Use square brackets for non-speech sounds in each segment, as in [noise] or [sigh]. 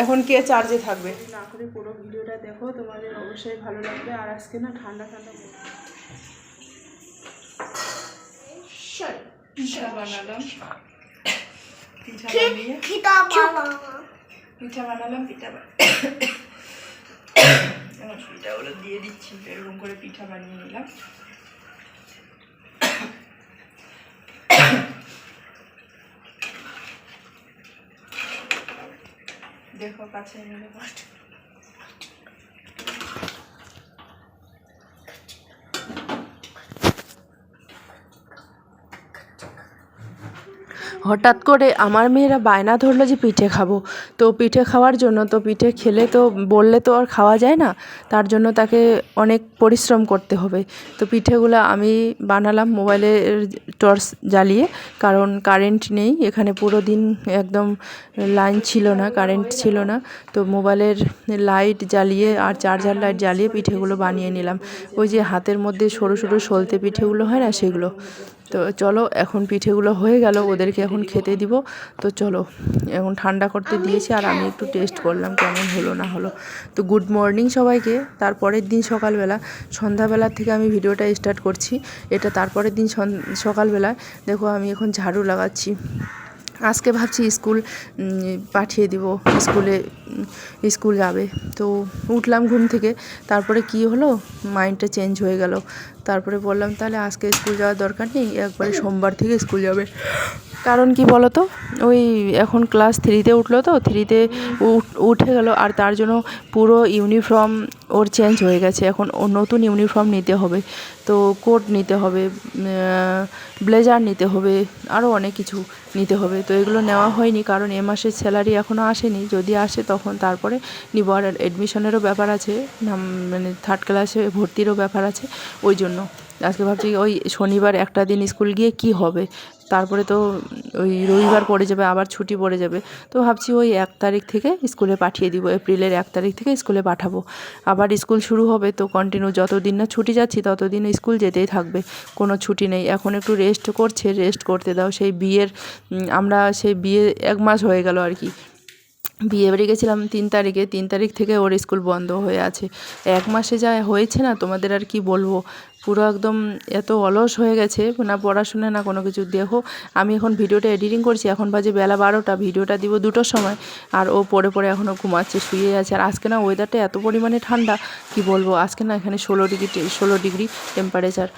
এখন কে চার্জে থাকবে? না করে পুরো ভিডিওটা দেখো তোমাদের অবশ্যই ভালো লাগবে। আর আজকে না ঠান্ডা ঠান্ডা পিঠা বানালাম। পিঠা বানিয়ে পিঠা বানানো পিঠা বানালাম পিঠা পিঠাগুলো দিয়ে দিচ্ছি এরকম করে পিঠা বানিয়ে নিলাম। দেখো কাছে নিলে কষ্ট হঠাৎ করে আমার মেয়েরা বায়না ধরলো যে পিঠে খাব। তো পিঠে খাওয়ার জন্য, তো পিঠে খেলে তো বললে তো আর খাওয়া যায় না, তার জন্য তাকে অনেক পরিশ্রম করতে হবে। তো পিঠেগুলো আমি বানালাম মোবাইলের টর্চ জ্বালিয়ে, কারণ কারেন্ট নেই, এখানে পুরো দিন একদম লাইন ছিল না, কারেন্ট ছিল না। তো মোবাইলের লাইট জ্বালিয়ে আর চার্জার লাইট জ্বালিয়ে পিঠেগুলো বানিয়ে নিলাম। ওই যে হাতের মধ্যে সরু সরু সলতে পিঠেগুলো হয় না, সেগুলো। তো চলো এখন পিঠেগুলো হয়ে গেল ওদেরকে এখন খেতে দিব। তো চলো এখন ঠান্ডা করতে দিয়েছি আর আমি একটু টেস্ট করলাম কেমন হলো না হলো। তো গুড মর্নিং সবাইকে তারপরের দিন সকালবেলা সন্ধ্যাবেলা থেকে আমি ভিডিওটা স্টার্ট করছি। এটা তারপরের দিন সকালবেলা দেখো আমি এখন ঝাড়ু লাগাচ্ছি। আজকে ভাবছি স্কুল পাঠিয়ে দিব স্কুলে স্কুল যাবে। তো উঠলাম ঘুম থেকে তারপরে কি হলো? মাইন্ডটা চেঞ্জ হয়ে গেল। তারপরে বললাম, তাহলে আজকে স্কুল যাওয়ার দরকার নেই, একবারে সোমবার থেকে স্কুল যাবে। কারণ কি বলো তো ওই এখন ক্লাস থ্রিতে উঠল তো থ্রিতে উঠে গেল, আর তার জন্য পুরো ইউনিফর্ম ওর চেঞ্জ হয়ে গেছে। এখন ওর নতুন ইউনিফর্ম নিতে হবে, তো কোট নিতে হবে ব্লেজার নিতে হবে আরও অনেক কিছু নিতে হবে। তো এগুলো নেওয়া হয়নি, কারণ এ মাসের স্যালারি এখনও আসেনি। যদি আসে তখন তারপরে নিব। আর অ্যাডমিশনেরও ব্যাপার আছে মানে থার্ড ক্লাসে ভর্তিরও ব্যাপার আছে, ওই জন্য আজকে ভাবছি ওই শনিবার একটা দিন স্কুল গিয়ে কি হবে? তারপরে তো ওই রবিবার পড়ে যাবে, আবার ছুটি পড়ে যাবে। তো ভাবছি ওই এক তারিখ থেকে স্কুলে পাঠিয়ে দিব, এপ্রিলের এক তারিখ থেকে স্কুলে পাঠাবো। আবার স্কুল শুরু হবে তো কন্টিনিউ যতদিন না ছুটি যাচ্ছি ততদিন স্কুল যেতেই থাকবে। কোনো ছুটি নেই। এখন একটু রেস্ট করছে রেস্ট করতে দাও। সেই বিয়ের আমরা সেই বিয়ে এক মাস হয়ে গেল আর কি। বিয়ে বাড়ি গেছিলাম তিন তারিখে, তিন তারিখ থেকে ওর স্কুল বন্ধ হয়ে আছে। এক মাসে যা হয়েছে না, তোমাদের আর কি বলব? পুরো একদম এত অলস হয়ে গেছে, না পড়াশোনা, না কোনো কিছু। দেখো আমি এখন ভিডিওটা এডিটিং করছি, এখন বাজে বেলা বারোটা, ভিডিওটা দিব দুটোর সময়। আর ও পরে পরে এখনও ঘুমাচ্ছে, শুয়ে আছে। আর আজকে না ওয়েদারটা এত পরিমাণে ঠান্ডা, কি বলব? আজকে না এখানে ষোলো ডিগ্রি ষোলো ডিগ্রি টেম্পারেচার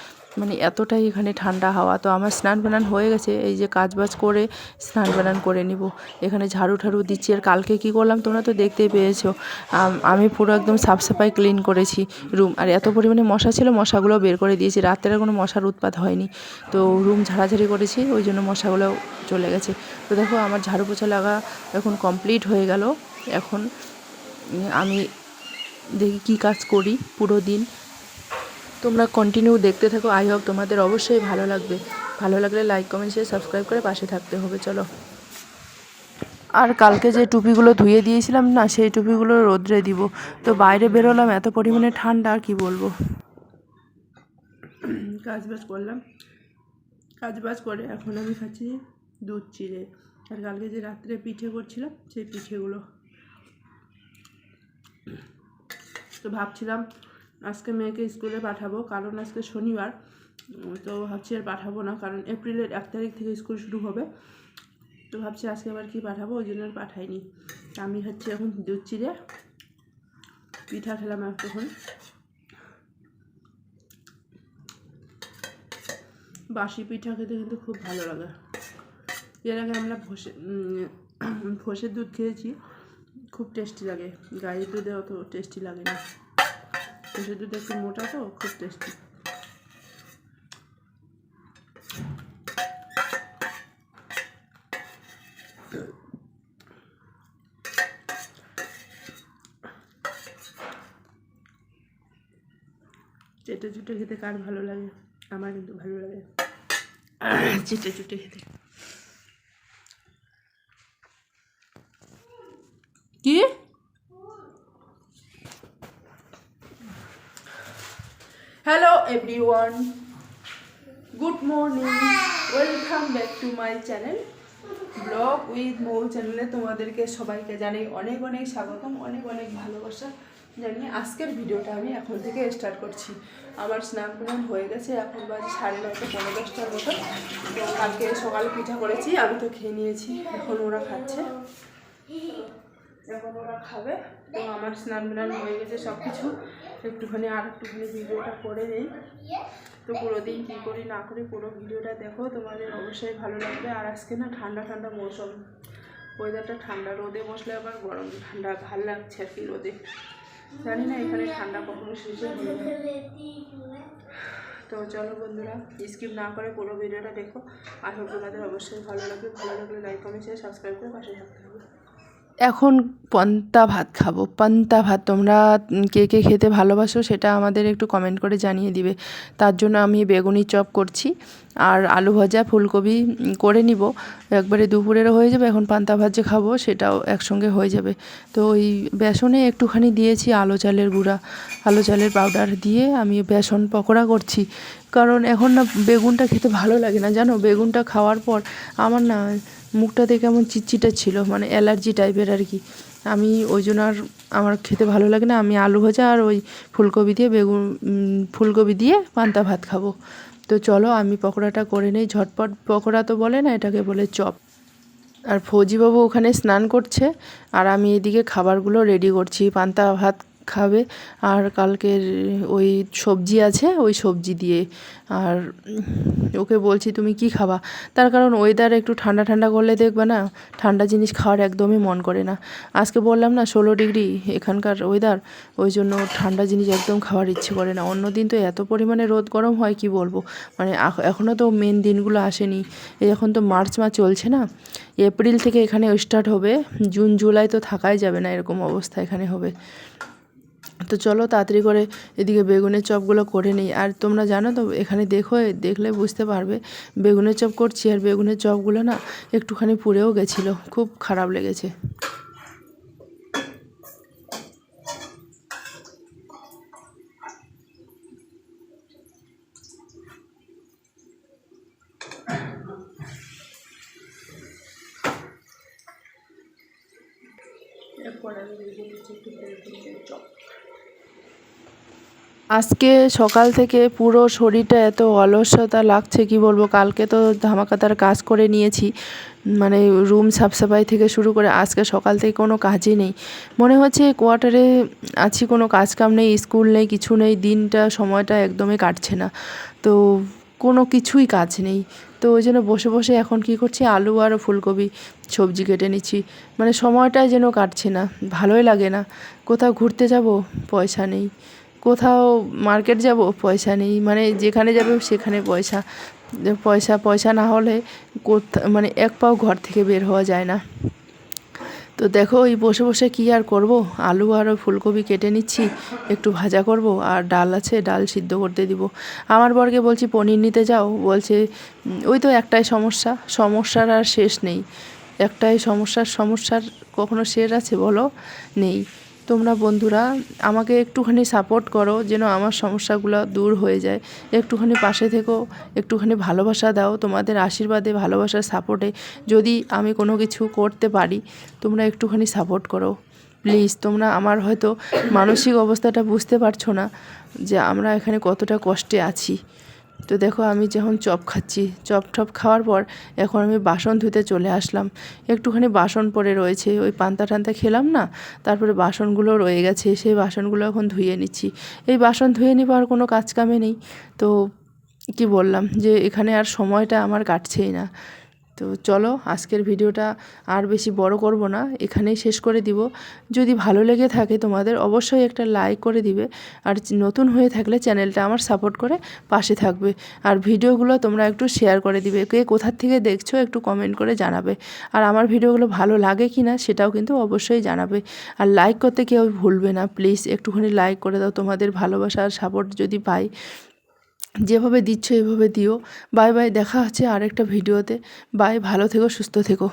মানে এতটাই এখানে ঠান্ডা হাওয়া। তো আমার স্নান বানান হয়ে গেছে, এই যে কাজ বাজ করে স্নান বানান করে নিব। এখানে ঝাড়ু ঠাড়ু দিচ্ছি। আর কালকে কি করলাম তোমরা তো দেখতেই পেয়েছ। আমি পুরো একদম সাফ সাফাই ক্লিন করেছি রুম। আর এত পরিমাণে মশা ছিল মশাগুলো বের করে দিয়েছি। রাত্রে কোনো মশার উৎপাত হয়নি। তো রুম ঝাড়াঝাড়ি করেছি, ওই জন্য মশাগুলো চলে গেছে। তো দেখো, আমার ঝাড়ু পোছা লাগা এখন কমপ্লিট হয়ে গেল। এখন আমি দেখি কী কাজ করি পুরো দিন। তোমরা কন্টিনিউ দেখতে থাকো। আই হোপ তোমাদের অবশ্যই ভালো লাগবে। ভালো লাগলে লাইক কমেন্ট শেয়ার সাবস্ক্রাইব করে পাশে থাকতে হবে। চলো। আর কালকে যে টুপিগুলো ধুয়ে দিয়েছিলাম না, সেই টুপিগুলো রোদ্রে দিব। তো বাইরে বেরোলাম, এত পরিমাণে ঠান্ডা কি বলব? কাজ বাজ করলাম। কাজ বাজ করে এখন আমি খাচ্ছি দুধ চিড়ে। আর কালকে যে রাত্রে পিঠে করছিলাম, সেই পিঠেগুলো। তো ভাবছিলাম আজকে মেয়েকে স্কুলে পাঠাবো, কারণ আজকে শনিবার তো ভাবছি আর পাঠাবো না, কারণ এপ্রিলের এক তারিখ থেকে স্কুল শুরু হবে। তো ভাবছি আজকে আবার কি পাঠাবো, ওই জন্য আর পাঠাইনি। আমি হচ্ছে এখন দুধ চিড়ে পিঠা খেলাম এখন বাসি পিঠা খেতে কিন্তু খুব ভালো লাগে। এর আগে আমরা ভসে ভসের দুধ খেয়েছি, খুব টেস্টি লাগে। গাড়ির দুধে অত টেস্টি লাগে না। ভসের দুধ একটু মোটা তো খুব টেস্টি চেটে চুটে খেতে কার ভালো লাগে? আমার কিন্তু ভালো লাগে। [coughs] চেটে চুটে খেতে কি hello everyone good morning welcome back to my channel vlog with Mou চ্যানেলে তোমাদেরকে সবাইকে জানাই অনেক অনেক স্বাগতম, অনেক অনেক ভালোবাসা। জানিয়ে আজকের ভিডিওটা আমি এখন থেকে স্টার্ট করছি। আমার স্নান টান হয়ে গেছে, এখন বাজে সাড়ে নয়টা পনেরো দশটার মতো। কালকে সকালে পিঠা করেছি আমি তো খেয়ে নিয়েছি, এখন ওরা খাচ্ছে। এখন ওরা খাবে। তো আমার স্নান টান হয়ে গেছে সব কিছু একটুখানি আর একটুখানি ভিডিওটা করে নেই। তো পুরো দিন কী করি না করি পুরো ভিডিওটা দেখো, তোমাদের অবশ্যই ভালো লাগবে। আর আজকে না ঠান্ডা ঠান্ডা মৌসুম। ওয়েদারটা ঠান্ডা, রোদে বসলে আবার গরম। ঠান্ডা ভালো লাগছে আর কি রোদে। জানি না এখানে ঠান্ডা কখনো শেষে তো চলো বন্ধুরা স্কিপ না করে পুরো ভিডিওটা দেখো। আর হোক তোমাদের অবশ্যই ভালো লাগবে। ভালো লাগলে লাইক কমেন্ট শেয়ার সাবস্ক্রাইব করে পাশে থাকতে হবে। এখন পান্তা ভাত খাব। পান্তা ভাত, তোমরা কে কে খেতে ভালোবাসো সেটা আমাদের একটু কমেন্ট করে জানিয়ে দিবে। তার জন্য আমি বেগুনি চপ করছি আর আলু ভাজা, ফুলকপি করে নিব। একবারে দুপুরেরও হয়ে যাবে, এখন পান্তা ভাত যে খাব সেটাও একসঙ্গে হয়ে যাবে। তো ওই বেসনে একটুখানি দিয়েছি আলো চালের গুঁড়া। আলো চালের পাউডার দিয়ে আমি বেসন পকোড়া করছি। কারণ এখন না বেগুনটা খেতে ভালো লাগে না। জানো, বেগুনটা খাওয়ার পর আমার না মুখটাতে কেমন চিটচিটা ছিল মানে অ্যালার্জি টাইপের আর কি। আমি ওই জন্য আর আমার খেতে ভালো লাগে না, আমি আলু ভাজা আর ওই ফুলকপি দিয়ে বেগুন ফুলকপি দিয়ে পান্তা ভাত খাব। তো চলো আমি পকোড়াটা করে নেই, ঝটপট পকোড়া তো বলে না, এটাকে বলে চপ। আর ফৌজিবাবু ওখানে স্নান করছে, আর আমি এদিকে খাবারগুলো রেডি করছি, পান্তা ভাত খাবে। আর কালকের ওই সবজি আছে, ওই সবজি দিয়ে। আর ওকে বলছি, তুমি কি খাবা? তার কারণ ওয়েদার একটু ঠান্ডা ঠান্ডা করলে দেখবে না, ঠান্ডা জিনিস খাওয়ার একদমই মন করে না। আজকে বললাম না, ষোলো ডিগ্রি এখানকার ওয়েদার ওই জন্য ঠান্ডা জিনিস একদম খাওয়ার ইচ্ছে করে না। অন্য দিন তো এত পরিমাণে রোদ গরম হয়, কি বলব? মানে এখনও তো মেন দিনগুলো আসেনি। এখন তো মার্চ মাস চলছে না। এপ্রিল থেকে এখানে স্টার্ট হবে। জুন, জুলাই তো থাকাই যাবে না, এরকম অবস্থা এখানে হবে। তো চলো তাড়াতাড়ি করে এদিকে বেগুনের চপগুলো করে নিই। আর তোমরা জানো তো, এখানে দেখো, দেখলে বুঝতে পারবে, বেগুনের চপ করছি আর বেগুনের চপগুলো না একটুখানি পুড়েও গেছিল, খুব খারাপ লেগেছে। আজকে সকাল থেকে পুরো শরীরটা এত অলসতা লাগছে, কি বলব? কালকে তো ধামাকাতার কাজ করে নিয়েছি মানে রুম সাফসাফাই থেকে শুরু করে আজকে সকাল থেকে কোনো কাজই নেই। মনে হচ্ছে কোয়ার্টারে আছি, কোনো কাজ কাম নেই, স্কুল নেই, কিছু নেই, দিনটা, সময়টা একদমই কাটছে না। তো কোনো কিছুই কাজ নেই। তো ওই জন্য বসে বসে এখন কি করছি? আলু আর ফুলকপি সবজি কেটে নিচ্ছি। মানে সময়টা যেন কাটছে না, ভালোই লাগে না। কোথাও ঘুরতে যাব? পয়সা নেই। কোথাও মার্কেট যাব, পয়সা নেই। মানে যেখানে যাবে সেখানে পয়সা। পয়সা পয়সা না হলে কোথা মানে এক পাও ঘর থেকে বের হওয়া যায় না। তো দেখো ওই বসে বসে কী আর করব? আলু আর ফুলকপি কেটে নিচ্ছি, একটু ভাজা করব, আর ডাল আছে, ডাল সিদ্ধ করতে দিব। আমার বরকে বলছি, পনির নিতে যাও। বলছে ওই তো একটাই সমস্যা। সমস্যার আর শেষ নেই। একটাই সমস্যার সমস্যার কখনো শেষ আছে বলো? নেই। তোমরা বন্ধুরা, আমাকে একটুখানি সাপোর্ট করো যেন আমার সমস্যাগুলো দূর হয়ে যায়। একটুখানি পাশে থেকো, একটুখানি ভালোবাসা দাও, তোমাদের আশীর্বাদে, ভালোবাসার সাপোর্টে যদি আমি কোনো কিছু করতে পারি, তোমরা একটুখানি সাপোর্ট করো। প্লিজ তোমরা আমার হয়তো মানসিক অবস্থাটা বুঝতে পারছ না যে আমরা এখানে কতটা কষ্টে আছি। তো দেখো আমি যখন চপ খাচ্ছি, চপ টপ খাওয়ার পর এখন আমি বাসন ধুতে চলে আসলাম। একটুখানি বাসন পড়ে রয়েছে, ওই পান্তা টান্তা খেলাম না, তারপরে বাসনগুলো রয়ে গেছে, সেই বাসনগুলো এখন ধুয়ে নিচ্ছি। এই বাসন ধুয়ে নেবার কোনো কাজ কামে নেই। তো কি বললাম যে এখানে আর সময়টা আমার কাটছেই না। তো চলো, আজকের ভিডিওটা আর বেশি বড় করব না, এখানেই শেষ করে দিব। যদি ভালো লেগে থাকে তোমাদের, অবশ্যই একটা লাইক করে দিবে। আর নতুন হয়ে থাকলে চ্যানেলটা আমার সাপোর্ট করে পাশে থাকবে। আর ভিডিওগুলো তোমরা একটু শেয়ার করে দিবে। কে কোথার থেকে দেখছ একটু কমেন্ট করে জানাবে। আর আমার ভিডিওগুলো ভালো লাগে কি না সেটাও কিন্তু অবশ্যই জানাবে। আর লাইক করতে কেউ ভুলবে না প্লিজ একটুখানি লাইক করে দাও। তোমাদের ভালোবাসা আর সাপোর্ট যদি পাই যেভাবে দিচ্ছ, এভাবে দিও। বাই বাই, দেখা হচ্ছে আরেকটা ভিডিওতে। বাই, ভালো থেকো, সুস্থ থেকো।